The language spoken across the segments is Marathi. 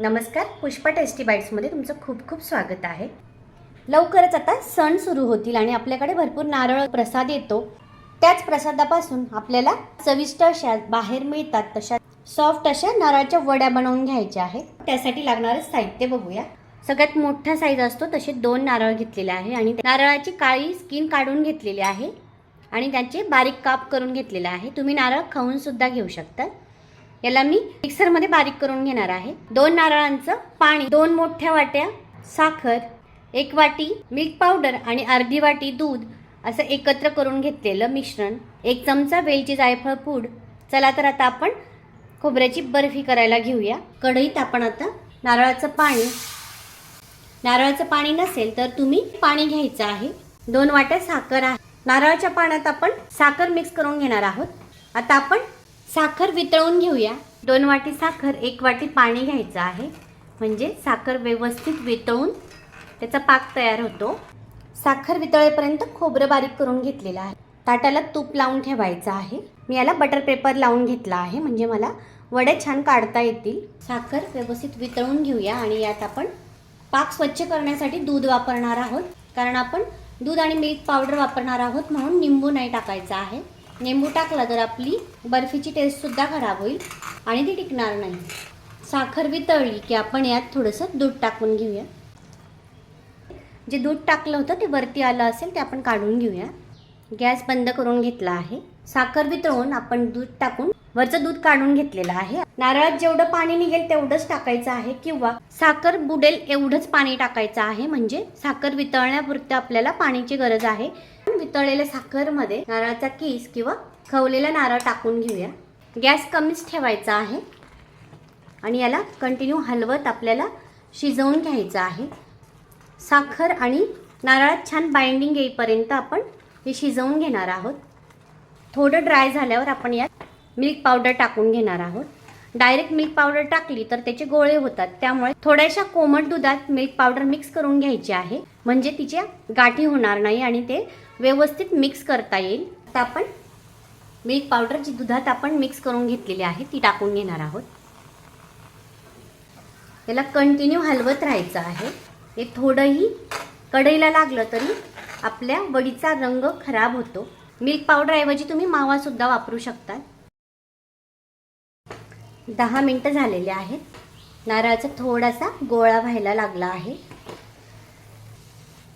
नमस्कार पुष्पा टेस्टी बाईट्समध्ये तुमचं खूप खूप स्वागत आहे. लवकरच आता सण सुरू होतील आणि आपल्याकडे भरपूर नारळ प्रसाद येतो. त्याच प्रसादापासून आपल्याला चविष्ट अशा बाहेर मिळतात तशा सॉफ्ट अशा नारळाच्या वड्या बनवून घ्यायच्या आहेत. त्यासाठी लागणारं साहित्य बघूया. सगळ्यात मोठा साईज असतो तसे दोन नारळ घेतलेले आहे आणि नारळाची काळी स्किन काढून घेतलेली आहे आणि त्याचे बारीक काप करून घेतलेले आहे. तुम्ही नारळ खाऊन सुद्धा घेऊ शकता. याला मी मिक्सरमध्ये बारीक करून घेणार आहे. दोन नारळांचं पाणी दोन मोठ्या वाट्या साखर एक वाटी मिल्क पावडर आणि अर्धी वाटी दूध असं एकत्र करून घेतलेलं मिश्रण एक चमचा वेलची जायफळ पूड. चला तर आता आपण खोबऱ्याची बर्फी करायला घेऊया. कढईत आपण आता नारळाचं पाणी. नारळाचं पाणी नसेल तर तुम्ही पाणी घ्यायचं आहे. दोन वाट्या साखर आहे. नारळाच्या पाण्यात आपण साखर मिक्स करून घेणार आहोत. आता आपण साखर वितळून घेऊया. दोन वाटी साखर एक वाटी पाणी घ्यायचं आहे. म्हणजे साखर व्यवस्थित वितळून त्याचा पाक तयार होतो. साखर वितळेपर्यंत खोबरं बारीक करून घेतलेलं आहे. ताटाला तूप लावून ठेवायचं आहे. मी याला बटर पेपर लावून घेतला आहे. म्हणजे मला वडे छान काढता येतील. साखर व्यवस्थित वितळून घेऊया आणि यात आपण पाक स्वच्छ करण्यासाठी दूध वापरणार आहोत. कारण आपण दूध आणि मिल्क पावडर वापरणार आहोत म्हणून निंबू नाही टाकायचा आहे. निंबू टाकला तर आपली बर्फीची टेस्टसुद्धा खराब होईल आणि ती टिकणार नाही. साखर वितळली की आपण यात थोडंसं दूध टाकून घेऊया. जे दूध टाकलं होतं ते वरती आलं असेल ते आपण काढून घेऊया. गॅस बंद करून घेतला आहे. साखर वितळून आपण दूध टाकून वरचं दूध काढून घेतलेलं आहे. नारळात जेवढं पाणी निघेल तेवढंच टाकायचं आहे किंवा साखर बुडेल एवढंच पाणी टाकायचं आहे. म्हणजे साखर वितळण्यापुरतं आपल्याला पाण्याची गरज आहे. वितळलेल्या साखरमध्ये नारळाचा किस किंवा खवलेला नारळ टाकून घेऊया. गॅस कमीच ठेवायचा आहे. आणि याला कंटिन्यू हलवत आपल्याला शिजवून घ्यायचं आहे. साखर आणि नारळात छान बाइंडिंग येईपर्यंत आपण हे शिजवून घेणार आहोत. थोडं ड्राय झाल्यावर आपण यात मिल्क पावडर टाकून घेणार आहोत. डायरेक्ट मिल्क पावडर टाकली तर त्याचे गोळे होतात. त्यामुळे थोड्याशा कोमट दुधात मिल्क पावडर मिक्स करून घ्यायची आहे. म्हणजे तिच्या गाठी होणार नाही आणि ते व्यवस्थित मिक्स करता येईल. आता आपण मिल्क पावडर जी दुधात आपण मिक्स करून घेतलेली आहे ती टाकून घेणार आहोत. याला कंटिन्यू हलवत राहायचं आहे. हे थोडंही कढईला लागलं तरी आपल्या वडीचा रंग खराब होतो. मिल्क पावडरऐवजी तुम्ही मावासुद्धा वापरू शकता. दहा मिनटं झालेले आहेत. नारळाचा थोडासा गोळा व्हायला लागला आहे.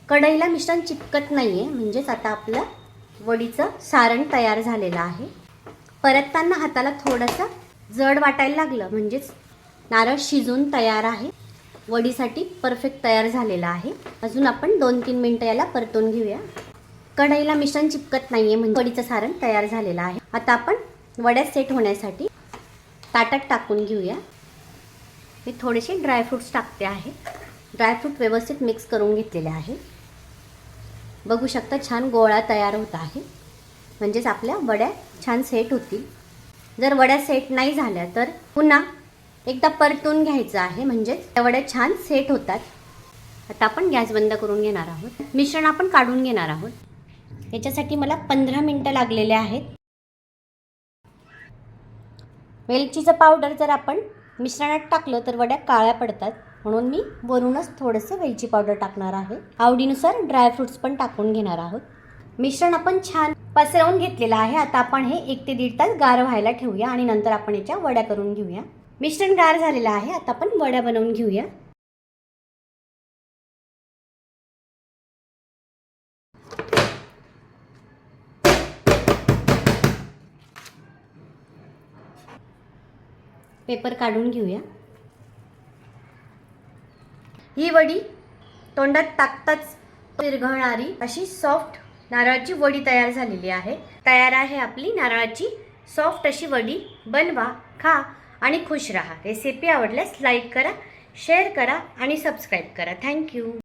कढईला मिश्रण चिपकत नाही आहे म्हणजेच आता आपलं वडीचं सारण तयार झालेलं आहे. परतताना हाताला थोडंसं जड वाटायला लागलं. म्हणजेच नारळ शिजून तयार आहे. वडीसाठी परफेक्ट तयार झालेला आहे. अजून आपण दोन तीन मिनटं याला परतून घेऊया. कढईला मिश्रण चिपकत नाही आहे म्हणजे वडीचं सारण तयार झालेलं आहे. आता आपण वड्या सेट होण्यासाठी ताटात टाकून घेऊया. मी थोडेसे ड्रायफ्रूट्स टाकते आहे. ड्रायफ्रूट व्यवस्थित मिक्स करून घेतलेले आहे. बघू शकता छान गोळा तयार होत आहे. म्हणजेच आपल्या वड्या छान सेट होतील. जर वड्या सेट नाही झाल्या तर पुन्हा एकदा परतून घ्यायचं आहे. म्हणजेच त्या वड्या छान सेट होतात. आता आपण गॅस बंद करून घेणार आहोत. मिश्रण आपण काढून घेणार आहोत. याच्यासाठी मला पंधरा मिनटं लागलेले आहेत. वेलचीचं पावडर जर आपण मिश्रणात टाकलं तर वड्या काळ्या पडतात. म्हणून मी वरूनच थोडंसं वेलची पावडर टाकणार आहे. आवडीनुसार ड्रायफ्रुट्स पण टाकून घेणार आहोत. मिश्रण आपण छान पसरवून घेतलेलं आहे. आता आपण हे एक ते दीड तास गार व्हायला ठेवूया आणि नंतर आपण याच्या वड्या करून घेऊया. मिश्रण गार झालेलं आहे. आता आपण वड्या बनवून घेऊया. पेपर काढून घेऊया. ही वडी तोंडात टाकताच विरघळणारी अशी सॉफ्ट नारळाची वडी तयार झालेली आहे. तयार आहे आपली नारळाची. सॉफ्ट अशी वडी बनवा खा आणि खुश राहा. रेसिपी आवडल्यास लाईक करा शेअर करा आणि सबस्क्राईब करा. थँक्यू